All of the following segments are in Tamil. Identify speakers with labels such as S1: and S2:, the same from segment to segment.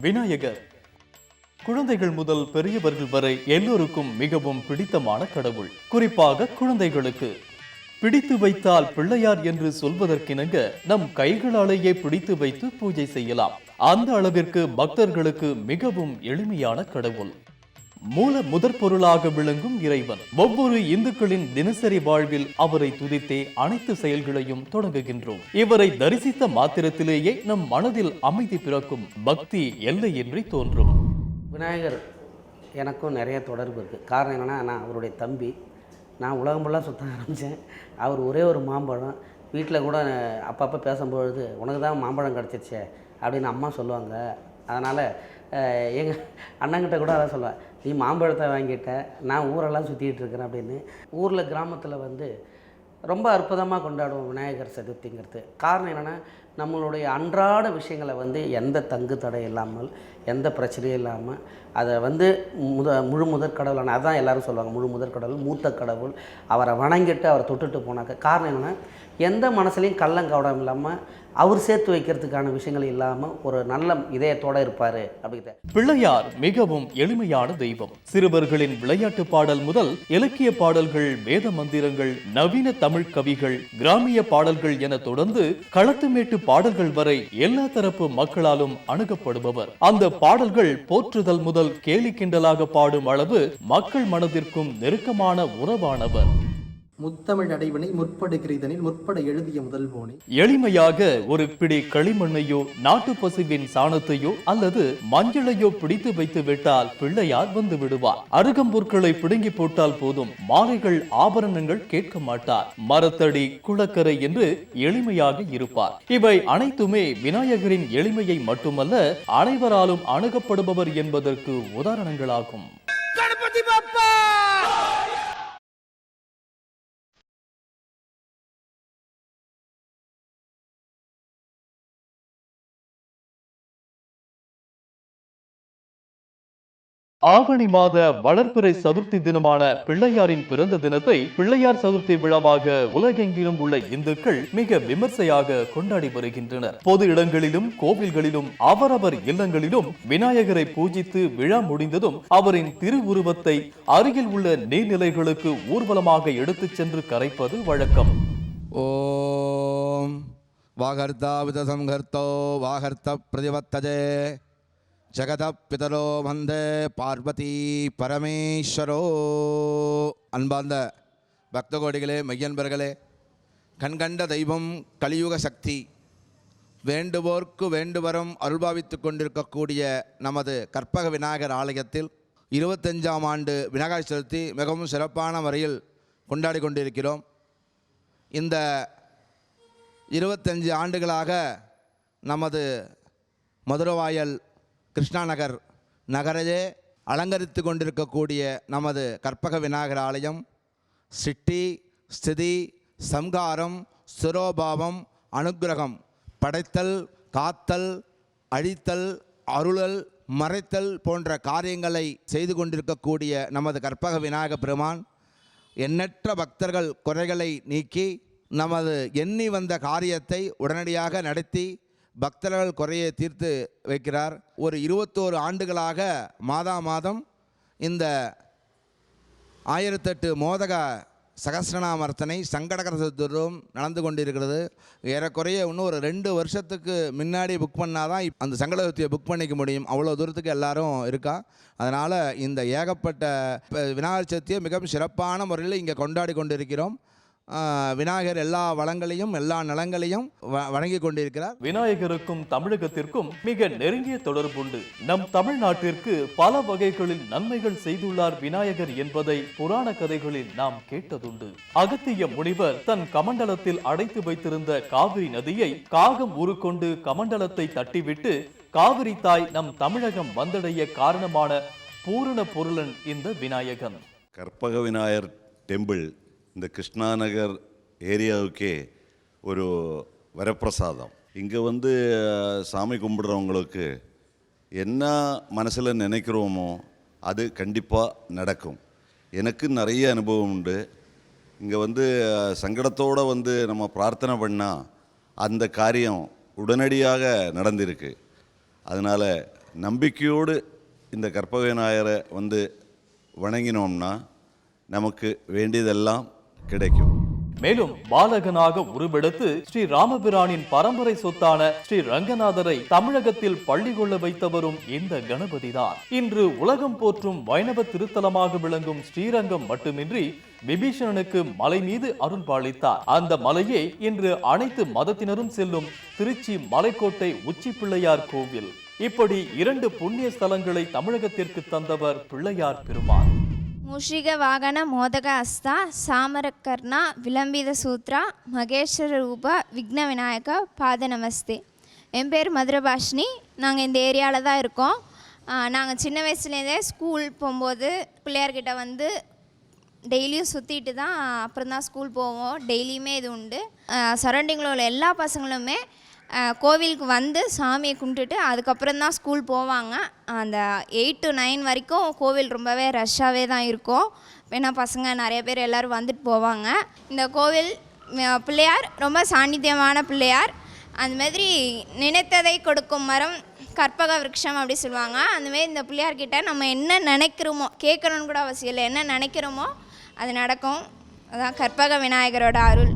S1: விநாயகர். குழந்தைகள் முதல் பெரியவர்கள் வரை எல்லோருக்கும் மிகவும் பிடித்தமான கடவுள். குறிப்பாக குழந்தைகளுக்கு. பிடித்து வைத்தால் பிள்ளையார் என்று சொல்வதற்கிணங்க நம் கைகளாலேயே பிடித்து வைத்து பூஜை செய்யலாம். அந்த அளவிற்கு பக்தர்களுக்கு மிகவும் எளிமையான கடவுள். மூல முதற் பொருளாக விளங்கும் இறைவன். ஒவ்வொரு இந்துக்களின் தினசரி வாழ்வில் அவரை துதித்தே அனைத்து செயல்களையும் தொடங்குகின்றோம். இவரை தரிசித்த மாத்திரத்திலேயே நம் மனதில் அமைதி பிறக்கும் பக்தி எல்லையின்றி தோன்றும்.
S2: விநாயகர் எனக்கும் நிறைய தொடர்பு இருக்குது காரணம் என்னென்னா நான் அவருடைய தம்பி. நான் உலகம் ஃபுல்லாக சுற்ற ஆரம்பித்தேன். அவர் ஒரே ஒரு மாம்பழம். வீட்டில் கூட அப்பப்போ பேசும்பொழுது உனக்கு தான் மாம்பழம் கிடச்சிருச்சே அப்படின்னு அம்மா சொல்லுவாங்க. அதனால் எங்கள் அண்ணங்கிட்ட கூட அதான் சொல்லுவேன். நீ மாம்பழத்தை வாங்கிட்ட நான் ஊரெல்லாம் சுற்றிக்கிட்டு இருக்கிறேன் அப்படின்னு. ஊரில் கிராமத்தில் வந்து ரொம்ப அற்புதமாக கொண்டாடுவோம் விநாயகர் சதுர்த்திங்கிறது. காரணம் என்னென்னா நம்மளுடைய அன்றாட விஷயங்களை வந்து எந்த தங்கு தடை இல்லாமல் எந்த பிரச்சனையும் இல்லாமல் அதை வந்து முத முழு முதற் கடவுளான அதுதான் எல்லோரும் சொல்லுவாங்க முழு முதற் கடவுள் மூத்த கடவுள் அவரை வணங்கிட்டு அவரை தொட்டுட்டு போனாக்க காரணம் என்னென்னா எந்த மனசுலையும் கள்ளங்கவடம் இல்லாமல் அவர் சேர்த்து வைக்கிறதுக்கான விஷயங்கள் இல்லாமல் ஒரு நல்ல இதயத்தோடு இருப்பார் அப்படிங்கிற
S1: பிள்ளையார் மிகவும் எளிமையான தெய்வம். சிறுவர்களின் விளையாட்டு பாடல் முதல் இலக்கிய பாடல்கள் வேத மந்திரங்கள் நவீன தமிழ் கவிகள் கிராமிய பாடல்கள் என தொடர்ந்து களத்துமேட்டு பாடல்கள் வரை எல்லா தரப்பு மக்களாலும் அணுகப்படுபவர். அந்த பாடல்கள் போற்றுதல் முதல் கேலி கிண்டலாக பாடும் அளவு மக்கள் மனதிற்கும் நெருக்கமான உறவானவர்.
S3: முத்தமிழ் நடைவினை முற்படுகிறதனில் முற்பட எழுதிய முதல்வோனே
S1: எளிமையாக ஒரு பிடி களிமண்ணையோ நாட்டு பசுவின் சாணத்தையோ அல்லது மஞ்சளையோ பிடித்து வைத்து விட்டால் பிள்ளையார் வந்து விடுவார். அருகம்பொருட்களை பிடுங்கி போட்டால் போதும். மாலைகள் ஆபரணங்கள் கேட்க மாட்டார். மரத்தடி குளக்கரை என்று எளிமையாக இருப்பார். இவை அனைத்துமே விநாயகரின் எளிமையை மட்டுமல்ல அனைவராலும் அணுகப்படுபவர் என்பதற்கு உதாரணங்களாகும். ஆவணி மாத வளர்ப்பிறை சதுர்த்தி தினமான பிள்ளையாரின் பிறந்த தினத்தை பிள்ளையார் சதுர்த்தி விழாவாக உலகெங்கிலும் உள்ள இந்துக்கள் மிக விமர்சையாக கொண்டாடி வருகின்றனர். பொது இடங்களிலும் கோவில்களிலும் அவரவர் இல்லங்களிலும் விநாயகரை பூஜித்து விழா முடிந்ததும் அவரின் திருவுருவத்தை அருகில் உள்ள நீர்நிலைகளுக்கு ஊர்வலமாக எடுத்துச் சென்று கரைப்பது வழக்கம்.
S4: ஓம். வாகர்த்தா வித சம்ஹர்த்தோ வாகர்த்த பிரதிவத்தஜே பிதரோ வந்தே பார்வதி பரமேஸ்வரோ. அன்பார்ந்த பக்த கோடிகளே கண்கண்ட தெய்வம் கலியுக சக்தி வேண்டுவோர்க்கு வேண்டுவரும் அருள்பாவித்து கொண்டிருக்கக்கூடிய நமது கற்பக விநாயகர் ஆலயத்தில் இருபத்தஞ்சாம் ஆண்டு விநாயகர் சதுர்த்தி மிகவும் சிறப்பான முறையில் கொண்டாடி கொண்டிருக்கிறோம். இந்த இருபத்தஞ்சு ஆண்டுகளாக நமது மதுரவாயல் கிருஷ்ணா நகர் நகரையே அலங்கரித்து கொண்டிருக்கக்கூடிய நமது கற்பக விநாயகர் ஆலயம். சிட்டி ஸ்திதி சம்காரம் சுரோபாவம் அனுக்கிரகம் படைத்தல் காத்தல் அழித்தல் அருளல் மறைத்தல் போன்ற காரியங்களை செய்து கொண்டிருக்கக்கூடிய நமது கற்பக விநாயக பெருமான் எண்ணற்ற பக்தர்கள் குறைகளை நீக்கி நமது எண்ணி வந்த காரியத்தை உடனடியாக நடத்தி பக்தர்கள் குறையை தீர்த்து வைக்கிறார். ஒரு இருபத்தோரு ஆண்டுகளாக மாதா மாதம் இந்த ஆயிரத்தெட்டு மோதக சகசிரநாமர்த்தனை சங்கடகர நடந்து கொண்டிருக்கிறது. ஏறக்குறைய இன்னும் ஒரு ரெண்டு வருஷத்துக்கு முன்னாடி புக் பண்ணால் தான் அந்த சங்கட புக் பண்ணிக்க முடியும். அவ்வளோ தூரத்துக்கு எல்லாரும் இருக்கா. அதனால் இந்த ஏகப்பட்ட விநாயகர் சதுர்த்தியை மிகவும் சிறப்பான முறையில் இங்கே கொண்டாடி கொண்டிருக்கிறோம். விநாயகர் எல்லா வளங்களையும் எல்லா நலங்களையும் வ- வழங்கி கொண்டிருக்கிறார்.
S1: விநாயகருக்கும் தமிழகத்திற்கும் மிக நெருங்கிய தொடர்புண்டு நம் தமிழ்நாட்டிற்கு பல வகைகளில் நன்மைகள் செய்துள்ளார் விநாயகர் என்பதை புராண கதைகளில் நாம் கேட்டதுண்டு. அகத்திய முனிவர் தன் கமண்டலத்தில் அடைத்து வைத்திருந்த காவிரி நதியை காகம் உருக்கொண்டு கமண்டலத்தை தட்டிவிட்டு காவிரி தாய் நம் தமிழகம் வந்தடைய காரணமான பூரண பொருளன் இந்த விநாயகன்.
S5: கற்பக விநாயகர் டெம்பிள் இந்த கிருஷ்ணாநகர் ஏரியாவுக்கே ஒரு வரப்பிரசாதம். இங்கே வந்து சாமி கும்பிடுறவங்களுக்கு என்ன மனசில் நினைக்கிறோமோ அது கண்டிப்பாக நடக்கும். எனக்கு நிறைய அனுபவம் உண்டு. இங்கே வந்து சங்கடத்தோடு வந்து நம்ம பிரார்த்தனை பண்ணால் அந்த காரியம் உடனடியாக நடந்திருக்கு. அதனால் நம்பிக்கையோடு இந்த கற்பக விநாயகரை வந்து வணங்கினோம்னா நமக்கு வேண்டியதெல்லாம் கிடைக்கும்.
S1: மேலும் பாலகனாக உருவெடுத்து ஸ்ரீ ராமபிரானின் பரம்பரை சொத்தான ஸ்ரீ ரங்கநாதரை தமிழகத்தில் பள்ளி கொள்ள வைத்தவரும் இந்த கணபதிதான். இன்று உலகம் போற்றும் வைணவ திருத்தலமாக விளங்கும் ஸ்ரீரங்கம் மட்டுமின்றி விபீஷணனுக்கு மலை மீது அருள் பாலித்தார் அந்த மலையே இன்று அனைத்து மதத்தினரும் செல்லும் திருச்சி மலைக்கோட்டை உச்சி பிள்ளையார் கோவில். இப்படி இரண்டு புண்ணிய ஸ்தலங்களை தமிழகத்திற்கு தந்தவர் பிள்ளையார் பெருமாள்
S6: ಮೂಷಿಗ ವಾಗನ ಮೋದಕ ಹಸ್ತ ಸಾಮರಕರ್ಣ ವಿಲಂಬಿತ ಸೂತ್ರ மகேஸ்வர ரூப விக்ன விநாயக பாத நமஸ்தே என் பேர் மதுரபாஷினி நாங்கள் இந்த ஏரியாவில் தான் இருக்கோம் நாங்கள் சின்ன வயசுலேருந்தே ஸ்கூல் போகும்போது பிள்ளையார்கிட்ட வந்து டெய்லியும் சுற்றிட்டு தான் அப்புறம் தான் ஸ்கூல் போவோம் டெய்லியுமே இது உண்டு சரௌண்டிங்கில் உள்ள எல்லா பசங்களுமே அஹ், கோவிலுக்கு வந்து சாமியை கும்பிட்டுட்டு அதுக்கப்புறம் தான் ஸ்கூல் போவாங்க. அந்த எயிட் டு நைன் வரைக்கும் கோவில் ரொம்பவே ரஷ்ஷாகவே தான் இருக்கும். ஏன்னா பசங்க நிறைய பேர் எல்லோரும் வந்துட்டு போவாங்க. இந்த கோவில் பிள்ளையார் ரொம்ப சாநித்தியமான பிள்ளையார். அந்த மாதிரி நினைத்ததை கொடுக்கும் மரம் கற்பக விருட்சம் அப்படி சொல்லுவாங்க. அந்தமாரி இந்த பிள்ளையார்கிட்ட நம்ம என்ன நினைக்கிறோமோ கேட்கணும்னு கூட அவசியம் இல்லை. என்ன நினைக்கிறோமோ அது நடக்கும். அதான் கற்பக விநாயகரோட அருள்.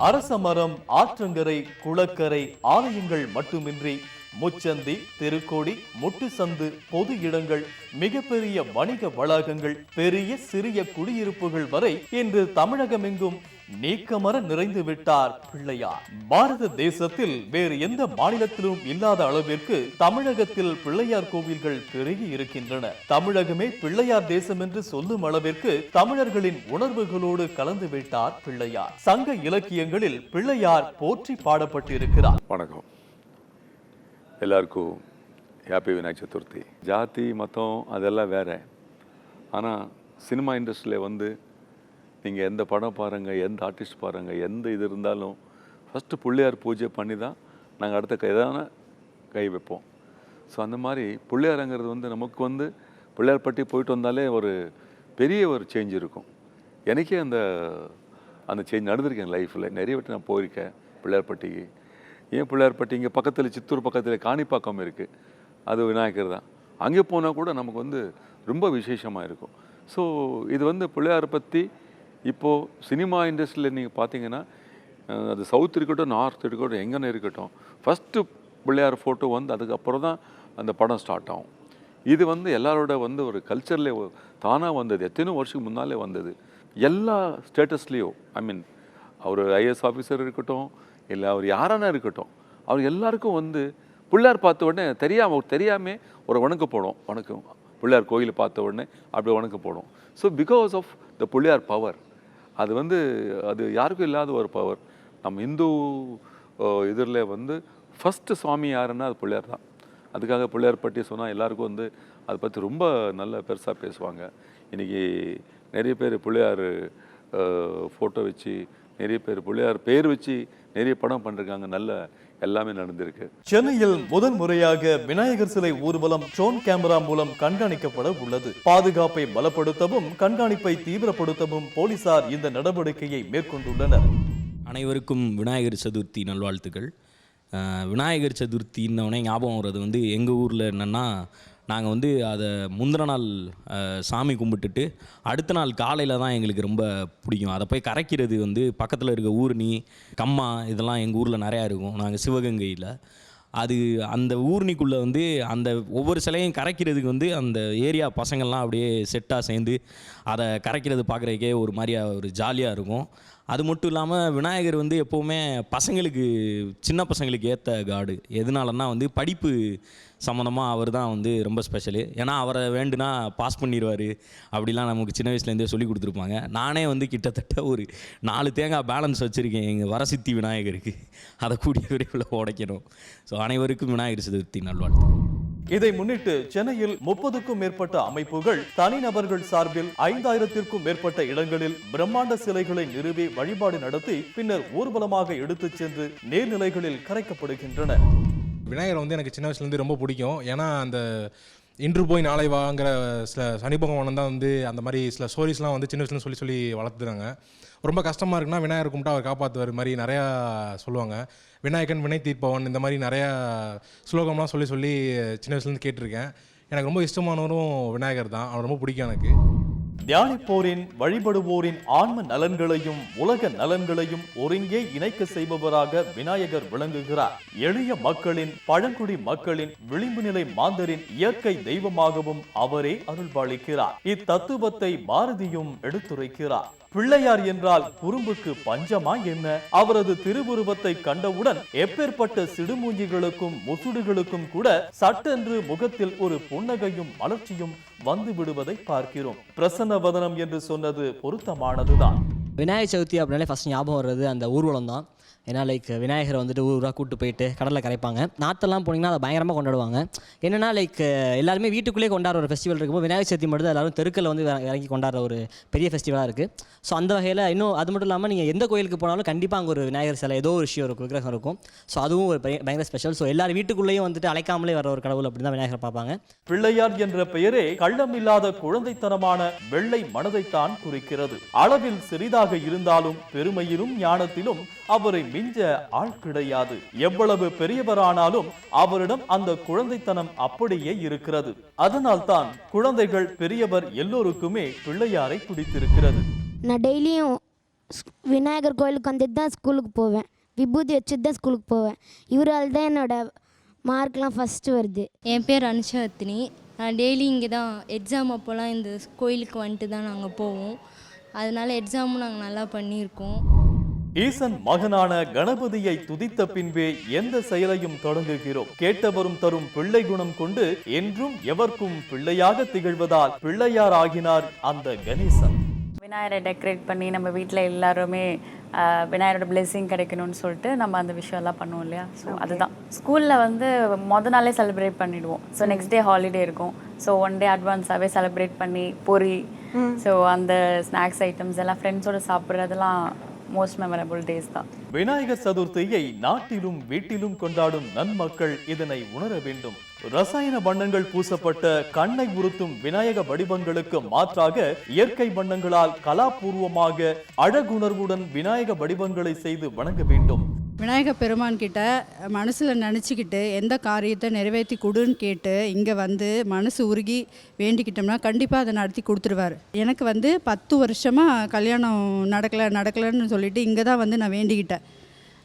S1: அரச மரம் ஆற்றங்கரை குளக்கரை ஆலயங்கள் மட்டுமின்றி முச்சந்தி திருக்கோடி முட்டுசந்து பொது இடங்கள் மிகப்பெரிய வணிக வளாகங்கள் பெரிய சிறிய குடியிருப்புகள் வரை இன்று தமிழகமெங்கும் நீக்கமர நிறைந்து விட்டார் பிள்ளையார் பாரத தேசத்தில் வேறு எந்த மாநிலத்திலும் இல்லாத அளவிற்கு தமிழகத்தில் பிள்ளையார் கோவில்கள் பெருகி இருக்கின்றன. தமிழகமே பிள்ளையார் தேசம் என்று சொல்லும் அளவிற்கு தமிழர்களின் உணர்வுகளோடு கலந்து விட்டார் பிள்ளையார் சங்க இலக்கியங்களில் பிள்ளையார் போற்றி பாடப்பட்டிருக்கிறார்.
S7: வணக்கம். எல்லாருக்கும் ஹாப்பி விநாயக சதுர்த்தி ஜாதி மதம் அதெல்லாம் வேற. ஆனால் சினிமா இண்டஸ்ட்ரியில் வந்து நீங்கள் எந்த படம் பாருங்கள் எந்த ஆர்டிஸ்ட் பாருங்கள் எந்த இது இருந்தாலும் ஃபஸ்ட்டு பிள்ளையார் பூஜை பண்ணி தான் நாங்கள் அடுத்த கைதான கை வைப்போம். ஸோ அந்த மாதிரி பிள்ளையாருங்கிறது வந்து நமக்கு வந்து பிள்ளையார்பட்டி போயிட்டு வந்தாலே ஒரு பெரிய ஒரு சேஞ்ச் இருக்கும். எனக்கே அந்த அந்த சேஞ்ச் நடந்திருக்கேன் லைஃப்பில் நிறைய வாட்டி நான் போயிருக்கேன் பிள்ளையார்பட்டிக்கு ஏன் பிள்ளையார்பட்டி இங்கே பக்கத்தில் சித்தூர் பக்கத்தில் காணிப்பாக்கம் இருக்குது அது விநாயகர் தான். அங்கே போனால் கூட நமக்கு வந்து ரொம்ப விசேஷமாக இருக்கும். ஸோ இது வந்து பிள்ளையார் பற்றி இப்போது சினிமா இண்டஸ்ட்ரியில் நீங்கள் பார்த்தீங்கன்னா அது சவுத் இருக்கட்டும் நார்த் இருக்கட்டும் எங்கன்னு இருக்கட்டும் ஃபஸ்ட்டு பிள்ளையார் ஃபோட்டோ வந்து அதுக்கப்புறம் தான் அந்த படம் ஸ்டார்ட் ஆகும். இது வந்து எல்லாரோட வந்து ஒரு கல்ச்சர்லேயே தானாக வந்தது. எத்தனையோ வருஷத்துக்கு முன்னாலே வந்தது. எல்லா ஸ்டேட்டஸ்லேயும் ஐ மீன் அவர் ஐஏஎஸ் ஆஃபீஸர் இருக்கட்டும் இல்லை அவர் யாரானா இருக்கட்டும் அவர் எல்லாருக்கும் வந்து பிள்ளையார் பார்த்த உடனே தெரியாமல் தெரியாமல் ஒரு வணக்க போடும். வணக்கம். பிள்ளையார் கோயிலை பார்த்த உடனே அப்படி வணக்க போடும். So because of the Pillaiyar power அது வந்து அது யாருக்கும் இல்லாத ஒரு பவர் நம்ம இந்து இதில் வந்து ஃபஸ்ட்டு சுவாமி யாருன்னா அது பிள்ளையார் தான். அதுக்காக பிள்ளையார் பற்றி சொன்னால் எல்லாருக்கும் வந்து அதை பற்றி ரொம்ப நல்ல பெருசாக பேசுவாங்க. இன்றைக்கி நிறைய பேர் பிள்ளையார் ஃபோட்டோ வச்சு நிறைய பேர் பிள்ளையார் பேர் வச்சு நிறைய படம் பண்ணிருக்காங்க. நல்ல எல்லாமே நடந்திருக்கு.
S1: சென்னையில் முதன் முறையாக விநாயகர் சிலை ஊர்வலம் ட்ரோன் கேமரா மூலம் கண்காணிக்கப்பட உள்ளது. பாதுகாப்பை பலப்படுத்தவும் கண்காணிப்பை தீவிரப்படுத்தவும் போலீசார் இந்த நடவடிக்கையை மேற்கொண்டுள்ளனர்.
S8: அனைவருக்கும் விநாயகர் சதுர்த்தி நல்வாழ்த்துக்கள். அஹ் விநாயகர் சதுர்த்தின்னொடனே ஞாபகம் வர்றது வந்து எங்கள் ஊரில் என்னென்னா நாங்கள் வந்து அதை முந்தின நாள் சாமி கும்பிட்டுட்டு அடுத்த நாள் காலையில் தான் எங்களுக்கு ரொம்ப பிடிக்கும். அதை போய் கரைக்கிறது வந்து பக்கத்தில் இருக்க ஊர்னி கம்மா இதெல்லாம் எங்கள் ஊரில் நிறையா இருக்கும். நாங்கள் சிவகங்கையில். அது அந்த ஊர்னிக்குள்ளே வந்து அந்த ஒவ்வொரு சிலையும் கரைக்கிறதுக்கு வந்து அந்த ஏரியா பசங்கள்லாம் அப்படியே செட்டாக சேர்ந்து அதை கரைக்கிறது பார்க்குறதுக்கே ஒரு மாதிரியாக ஒரு ஜாலியாக இருக்கும். அது மட்டும் இல்லாமல் விநாயகர் வந்து எப்போவுமே பசங்களுக்கு சின்ன பசங்களுக்கு ஏற்ற காடு எதனாலன்னா வந்து படிப்பு சம்மந்தமாக அவர் தான் வந்து ரொம்ப ஸ்பெஷலு ஏன்னா அவரை வேண்டுனா பாஸ் பண்ணிடுவார் அப்படிலாம் நமக்கு சின்ன வயசுலேருந்தே சொல்லி கொடுத்துருப்பாங்க. நானே வந்து கிட்டத்தட்ட ஒரு நாலு தேங்காய் பேலன்ஸ் வச்சுருக்கேன் எங்கள் வரசித்தி விநாயகருக்கு. அதை கூடிய விரைவில் உடைக்கணும். ஸோ அனைவருக்கும் விநாயகர் சதுர்த்தி நல்வாழ்த்து
S1: இதை முன்னிட்டு சென்னையில் முப்பதுக்கும் மேற்பட்ட அமைப்புகள் தனிநபர்கள் சார்பில் ஐந்தாயிரத்திற்கும் மேற்பட்ட இடங்களில் பிரம்மாண்ட சிலைகளை நிறுவி வழிபாடு நடத்தி பின்னர் ஊர்வலமாக எடுத்துச் சென்று நீர்நிலைகளில் கரைக்கப்படுகின்றன.
S9: விநாயகர் வந்து எனக்கு சின்ன வயசுலேருந்து ரொம்ப பிடிக்கும். ஏன்னா அந்த இன்று போய் நாளை வாங்கிற சில சனி பகவானம் தான் வந்து அந்த மாதிரி சில ஸ்டோரிஸ்லாம் வந்து சின்ன வயசுல சொல்லி சொல்லி வளர்த்துறாங்க. ரொம்ப கஷ்டமாக இருக்குன்னா விநாயகர் கும்பிட்டா அவர் காப்பாற்றுவார் மாதிரி நிறையா சொல்லுவாங்க. விநாயகன் வினை தீர்ப்பவன் இந்த மாதிரி நிறையா ஸ்லோகம்லாம் சொல்லி சொல்லி சின்ன வயசுலேருந்து கேட்டிருக்கேன். எனக்கு ரொம்ப இஷ்டமானவரும் விநாயகர் தான். அவன் ரொம்ப பிடிக்கும் எனக்கு.
S1: தியானிப்போரின் வழிபடுவோரின் ஆன்ம நலன்களையும் உலக நலன்களையும் ஒருங்கே இணைக்க செய்பவராக விநாயகர் விளங்குகிறார். எளிய மக்களின் பழங்குடி மக்களின் விளிம்பு நிலை மாந்தரின் இயற்கை தெய்வமாகவும் அவரே அருள்பாளிக்கிறார் இத்தத்துவத்தை பாரதியும் எடுத்துரைக்கிறார். பிள்ளையார் என்றால் குறும்புக்கு பஞ்சமா என்ன? அவரது திருவுருவத்தை கண்டவுடன் எப்பேற்பட்ட சிடுமூஞ்சிகளுக்கும் முசுடுகளுக்கும் கூட சட்டென்று முகத்தில் ஒரு புன்னகையும் மலர்ச்சியும் வந்து விடுவதை பார்க்கிறோம். பிரசன்ன வதனம் என்று சொன்னது பொருத்தமானதுதான்.
S10: விநாயகர் சதுர்த்தி அப்படின்னாலே ஃபஸ்ட் ஞாபகம் வர்றது அந்த ஊர்வலம் தான் ஏன்னா லைக் விநாயகரை வந்துட்டு ஊர் ஊராக கூப்பிட்டு போயிட்டு கடலில் கரைப்பாங்க. நாத்தெல்லாம் போனீங்கன்னா அதை பயங்கரமாக கொண்டாடுவாங்க. என்னென்னா லைக் எல்லாருமே வீட்டுக்குள்ளேயே கொண்டாடுற ஒரு ஃபெஸ்டிவல் இருக்கும்போது விநாயகர் சதுர்த்தி மட்டும் தான் எல்லாரும் தெருக்களில் வந்து இறங்கி கொண்டாடுற ஒரு பெரிய ஃபெஸ்டிவலாக இருக்குது ஸோ அந்த வகையில் இன்னும் அது மட்டும் இல்லாமல் நீங்கள் எந்த கோயிலுக்கு போனாலும் கண்டிப்பாக அங்கே ஒரு விநாயகர் சிலை ஏதோ ஒரு விஷயம் இருக்கும் விக்கிரகம் இருக்கும். ஸோ அதுவும் ஒரு பயங்கர ஸ்பெஷல் ஸோ எல்லாரும் வீட்டுக்குள்ளேயும் வந்துட்டு அழைக்காமலே வர ஒரு கடவுள் அப்படின்னு தான் விநாயகரை பார்ப்பாங்க.
S1: பிள்ளையார் என்ற பெயரே கள்ளமில்லாத குழந்தைத்தனமான வெள்ளை மனதைத்தான் குறிக்கிறது. அளவில் சிறிதாக இருந்தாலும் பெருமையிலும் ஞானத்திலும் அவரை மிஞ்ச ஆள் கிடையாது. எவ்வளவு பெரியவரானாலும் அவரிடம் அந்த குழந்தைத்தனம் அப்படியே இருக்கிறது. அதனால்தான் குழந்தைகள் பெரியவர் எல்லோருக்குமே பிள்ளையாரை பிடித்திருக்கிறது.
S11: நான் டெய்லியும் விநாயகர் கோயிலுக்கு வந்துட்டு தான் ஸ்கூலுக்கு போவேன். விபூதி வச்சுட்டு தான் ஸ்கூலுக்கு போவேன். இவரால் தான் என்னோட மார்க்லாம் ஃபஸ்ட்டு வருது.
S12: என் பேர் அனுஷவர்த்தினி நான் டெய்லி இங்கே தான் எக்ஸாம் அப்போல்லாம் இந்த கோயிலுக்கு வந்துட்டு தான் நாங்கள் போவோம். அதனால எக்ஸாமும் நாங்கள் நல்லா பண்ணியிருக்கோம்.
S1: ஈசன் மகனான கணபதியை துதித்த பின்பே எந்த செயலையும் தொடங்குகிறோம். கேட்டவரும் தரும் பிள்ளை குணம் கொண்டு என்றும் எவர்க்கும் பிள்ளையாக திகழ்வதால் பிள்ளையார் ஆகினார் அந்த கணேசன்.
S13: விநாயகரை டெக்கரேட் பண்ணி நம்ம வீட்டில் எல்லாருமே விநாயகரோட blessing கிடைக்கணும்னு சொல்லிட்டு நம்ம அந்த விஷயம்லாம் பண்ணுவோம் இல்லையா? ஸோ அதுதான். ஸ்கூலில் வந்து மொதல் நாளே செலிப்ரேட் பண்ணிடுவோம். ஸோ நெக்ஸ்ட் டே ஹாலிடே இருக்கும். ஸோ ஒன் டே அட்வான்ஸாகவே செலிப்ரேட் பண்ணி பொரி. ஸோ அந்த ஸ்நாக்ஸ் ஐட்டம்ஸ் எல்லாம் ஃப்ரெண்ட்ஸோட சாப்பிட்றதெல்லாம் மோஸ்ட் மெமரபிள் டேஸ் தான்.
S1: விநாயகர் சதுர்த்தியை நாட்டிலும் வீட்டிலும் கொண்டாடும் நன்மக்கள் இதனை உணர வேண்டும். ரசாயன வண்ணங்கள் பூசப்பட்ட கண்ணை உறுத்தும் விநாயக வடிவங்களுக்கு மாற்றாக இயற்கை வண்ணங்களால் கலாபூர்வமாக அழகுணர்வுடன் விநாயக வடிவங்களை செய்து வணங்க வேண்டும்.
S14: விநாயக பெருமான் கிட்ட மனசில் நினச்சிக்கிட்டு எந்த காரியத்தை நிறைவேற்றி கொடுன்னு கேட்டு இங்கே வந்து மனசு உருகி வேண்டிக்கிட்டோம்னா கண்டிப்பாக அதை நடத்தி கொடுத்துருவார். எனக்கு வந்து பத்து வருஷமாக கல்யாணம் நடக்கலை நடக்கலைன்னு சொல்லிட்டு இங்கே தான் வந்து நான் வேண்டிக்கிட்டேன்.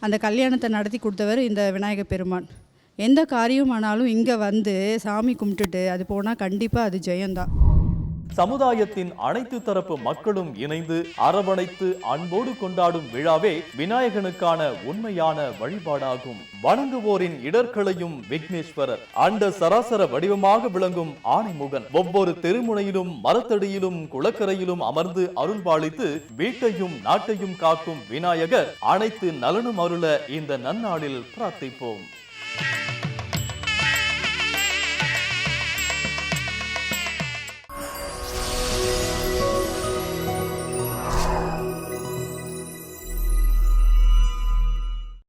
S14: அந்த கல்யாணத்தை நடத்தி கொடுத்தவர் இந்த விநாயக பெருமான். எந்த காரியமானாலும் இங்கே வந்து சாமி கும்பிட்டுட்டு அது போனால் கண்டிப்பாக அது ஜெயம்தான்.
S1: சமுதாயத்தின் அனைத்து தரப்பு மக்களும் இணைந்து அரவணைத்து அன்போடு கொண்டாடும் விழாவே விநாயகனுக்கான உண்மையான வழிபாடாகும். வணங்குவோரின் இடர்களையும் விக்னேஸ்வரர். அண்ட சராசர வடிவமாக விளங்கும் ஆணைமுகன் ஒவ்வொரு தெருமுனையிலும் மரத்தடியிலும் குளக்கரையிலும் அமர்ந்து அருள்பாலித்து வீட்டையும் நாட்டையும் காக்கும் விநாயகர் அனைத்து நலனும் அருள இந்த நன்னாளில் பிரார்த்திப்போம்.